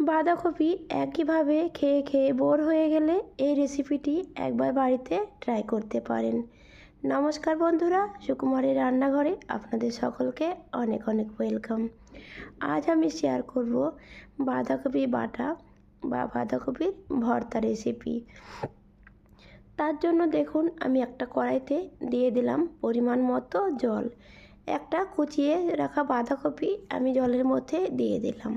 বাঁধাকপি একইভাবে খেয়ে খেয়ে বোর হয়ে গেলে এই রেসিপিটি একবার বাড়িতে ট্রাই করতে পারেন। নমস্কার বন্ধুরা, সুকুমারের রান্নাঘরে আপনাদের সকলকে অনেক অনেক ওয়েলকাম আজ আমি শেয়ার করব বাঁধাকপি বাটা বা বাঁধাকপির ভর্তা রেসিপি তার জন্য দেখুন, আমি একটা কড়াইতে দিয়ে দিলাম পরিমাণ মতো জল। একটা কুচিয়ে রাখা বাঁধাকপি আমি জলের মধ্যে দিয়ে দিলাম।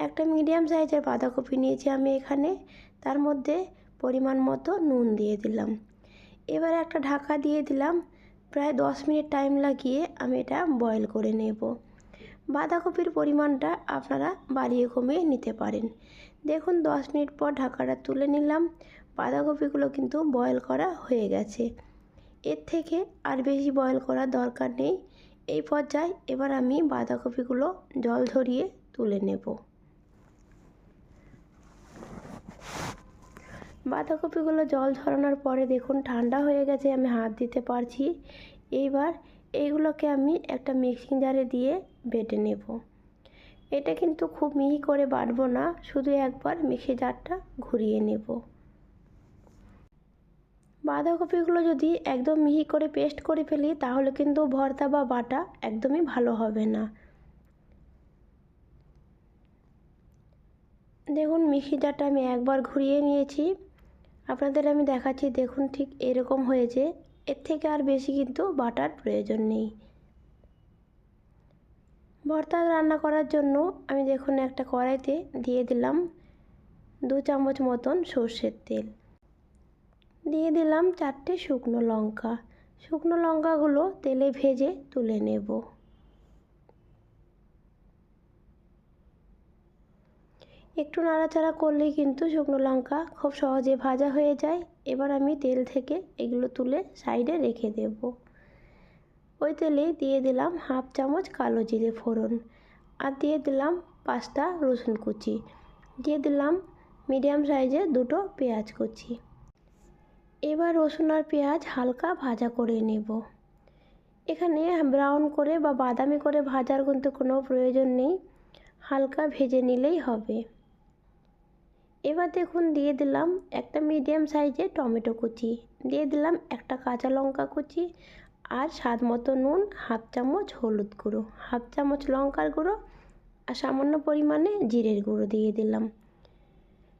একটা মিডিয়াম সাইজের বাঁধাকপি নিয়েছি আমি এখানে। তার মধ্যে পরিমাণ মতো নুন দিয়ে দিলাম। এবার একটা ঢাকা দিয়ে দিলাম। প্রায় দশ মিনিট টাইম লাগিয়ে আমি এটা বয়েল করে নেব। বাঁধাকপির পরিমাণটা আপনারা বাড়িয়ে কমিয়ে নিতে পারেন। দেখুন, দশ মিনিট পর ঢাকাটা তুলে নিলাম। বাঁধাকপিগুলো কিন্তু বয়েল করা হয়ে গেছে। এর থেকে আর বেশি বয়েল করার দরকার নেই। এই পর্যায়ে এবার আমি বাঁধাকপিগুলো জল ঝরিয়ে তুলে নেব। বাঁধাকপিগুলো জল ঝরানোর পরে দেখুন ঠান্ডা হয়ে গেছে, আমি হাত দিতে পারছি। এইবার এইগুলোকে আমি একটা মিক্সিং জারে দিয়ে বেটে নেব। এটা কিন্তু খুব মিহি করে বাটবো না, শুধু একবার মিক্সি জারটা ঘুরিয়ে নেব। বাঁধাকপিগুলো যদি একদম মিহি করে পেস্ট করে ফেলি, তাহলে কিন্তু ভর্তা বা বাটা একদমই ভালো হবে না। দেখুন মিক্সি জারটা আমি একবার ঘুরিয়ে নিয়েছি। আপনাদের আমি দেখাচ্ছি, দেখুন ঠিক এরকম হয়েছে। এর থেকে আর বেশি কিন্তু বাটার প্রয়োজন নেই। ভর্তা রান্না করার জন্য আমি দেখুন একটা কড়াইতে দিয়ে দিলাম দু চামচ মতন সর্ষের তেল। দিয়ে দিলাম চারটে শুকনো লঙ্কা। শুকনো লঙ্কাগুলো তেলে ভেজে তুলে নেব। একটু নাড়াচাড়া করলেই কিন্তু শুকনো লঙ্কা খুব সহজে ভাজা হয়ে যায়। এবার আমি তেল থেকে এগুলো তুলে সাইডে রেখে দেব। ওই তেলে দিয়ে দিলাম হাফ চামচ কালো জিরে ফোড়ন আর দিয়ে দিলাম পাঁচটা রসুন কুচি। দিয়ে দিলাম মিডিয়াম সাইজে দুটো পেঁয়াজ কুচি। এবার রসুন আর পেঁয়াজ হালকা ভাজা করে নেব। এখানে ব্রাউন করে বা বাদামি করে ভাজার কিন্তু কোনো প্রয়োজন নেই। হালকা ভেজে নিলেই হবে। এবার দেখুন দিয়ে দিলাম একটা মিডিয়াম সাইজের টমেটো কুচি। দিয়ে দিলাম একটা কাঁচা লঙ্কা কুচি আর স্বাদ মতো নুন, হাফ চামচ হলুদ গুঁড়ো। হাফ চামচ লঙ্কার গুঁড়ো আর সামান্য পরিমাণে জিরের গুঁড়ো দিয়ে দিলাম।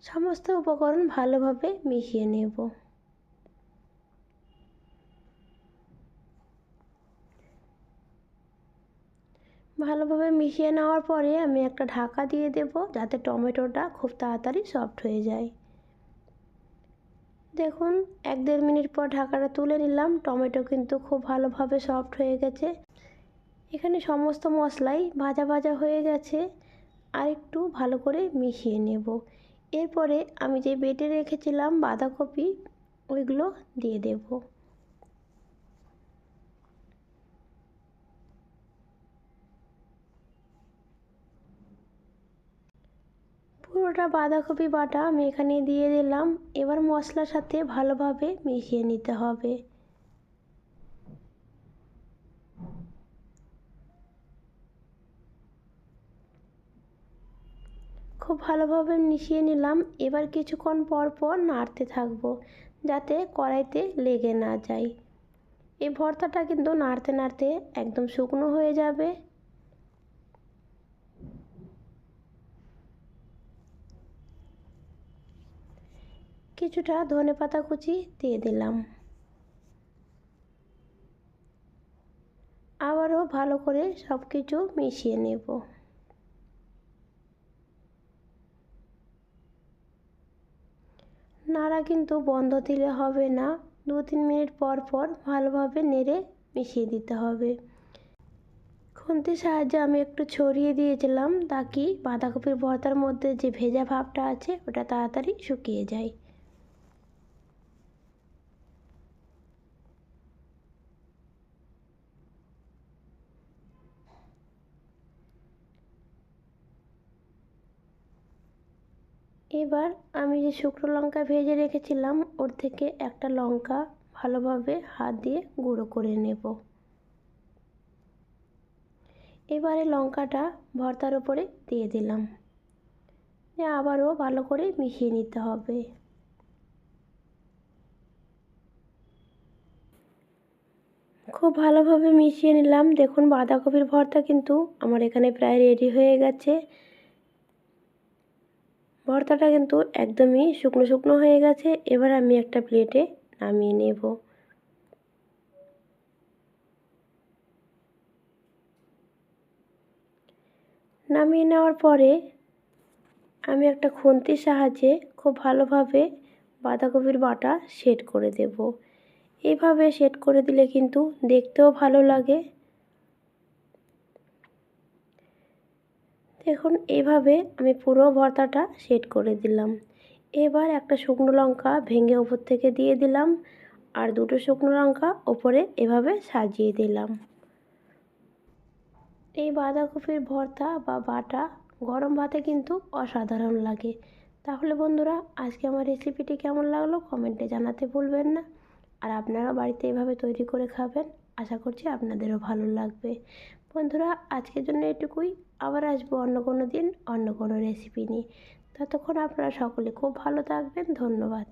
সমস্ত উপকরণ ভালোভাবে মিশিয়ে নেব। ভালোভাবে মিশিয়ে নেওয়ার পরে আমি একটা ঢাকা দিয়ে দেব যাতে টমেটোটা খুব তাড়াতাড়ি সফট হয়ে যায়। দেখুন, এক দেড় মিনিট পর ঢাকাটা তুলে নিলাম। টমেটো কিন্তু খুব ভালোভাবে সফট হয়ে গেছে। এখানে সমস্ত মশলাই ভাজা ভাজা হয়ে গেছে। আর একটু ভালো করে মিশিয়ে নেব। এরপরে আমি যে বেটে রেখেছিলাম বাঁধাকপি, ওইগুলো দিয়ে দেবো। পুরোটা বাঁধাকপি বাটা আমি এখানে দিয়ে দিলাম। এবার মশলার সাথে ভালোভাবে মিশিয়ে নিতে হবে। খুব ভালোভাবে মিশিয়ে নিলাম। এবার কিছুক্ষণ পর পর নাড়তে থাকব, যাতে কড়াইতে লেগে না যায়। এই ভর্তাটা কিন্তু নাড়তে নাড়তে একদম শুকনো হয়ে যাবে। কিছুটা ধনে পাতা কুচি দিয়ে দিলাম। আবারও ভালো করে সব কিছু মিশিয়ে নেব। নাড়া কিন্তু বন্ধ দিলে হবে না দু তিন মিনিট পর পর ভালোভাবে নেড়ে মিশিয়ে দিতে হবে। খুন্তির সাহায্যে আমি একটু ছড়িয়ে দিয়েছিলাম তাকি বাঁধাকপির ভর্তার মধ্যে যে ভেজা ভাবটা আছে, ওটা তাড়াতাড়ি শুকিয়ে যায়। এবার আমি যে শুকনো লঙ্কা ভেজে রেখেছিলাম, ওর থেকে একটা লঙ্কা ভালোভাবে হাত দিয়ে গুঁড়ো করে নেব। এবারে লঙ্কাটা ভর্তার উপরে দিয়ে দিলাম। আবারও ভালো করে মিশিয়ে নিতে হবে। খুব ভালোভাবে মিশিয়ে নিলাম। দেখুন বাঁধাকপির ভর্তা কিন্তু আমার এখানে প্রায় রেডি হয়ে গেছে। ভর্তাটা কিন্তু একদমই শুকনো শুকনো হয়ে গেছে। এবার আমি একটা প্লেটে নামিয়ে নেব। নামিয়ে নেওয়ার পরে আমি একটা খুন্তির সাহায্যে খুব ভালোভাবে বাঁধাকপির বাটা সেট করে দেব। এইভাবে সেট করে দিলে কিন্তু দেখতেও ভালো লাগে। দেখুন এইভাবে আমি পুরো ভর্তাটা সেট করে দিলাম। এবার একটা শুকনো লঙ্কা ভেঙে ওপর থেকে দিয়ে দিলাম আর দুটো শুকনো লঙ্কা ওপরে এভাবে সাজিয়ে দিলাম। এই বাঁধাকপির ভর্তা বা বাটা গরম ভাতে কিন্তু অসাধারণ লাগে। তাহলে বন্ধুরা, আজকে আমার রেসিপিটি কেমন লাগল কমেন্টে জানাতে ভুলবেন না। আর আপনারা বাড়িতে এভাবে তৈরি করে খাবেন, আশা করছি আপনাদেরও ভালো লাগবে। বন্ধুরা, আজকের জন্য এটুকুই। আবার আসব অন্য কোনো দিন, অন্য কোনো রেসিপি নিয়ে। ততক্ষণ আপনারা সকলে খুব ভালো থাকবেন। ধন্যবাদ।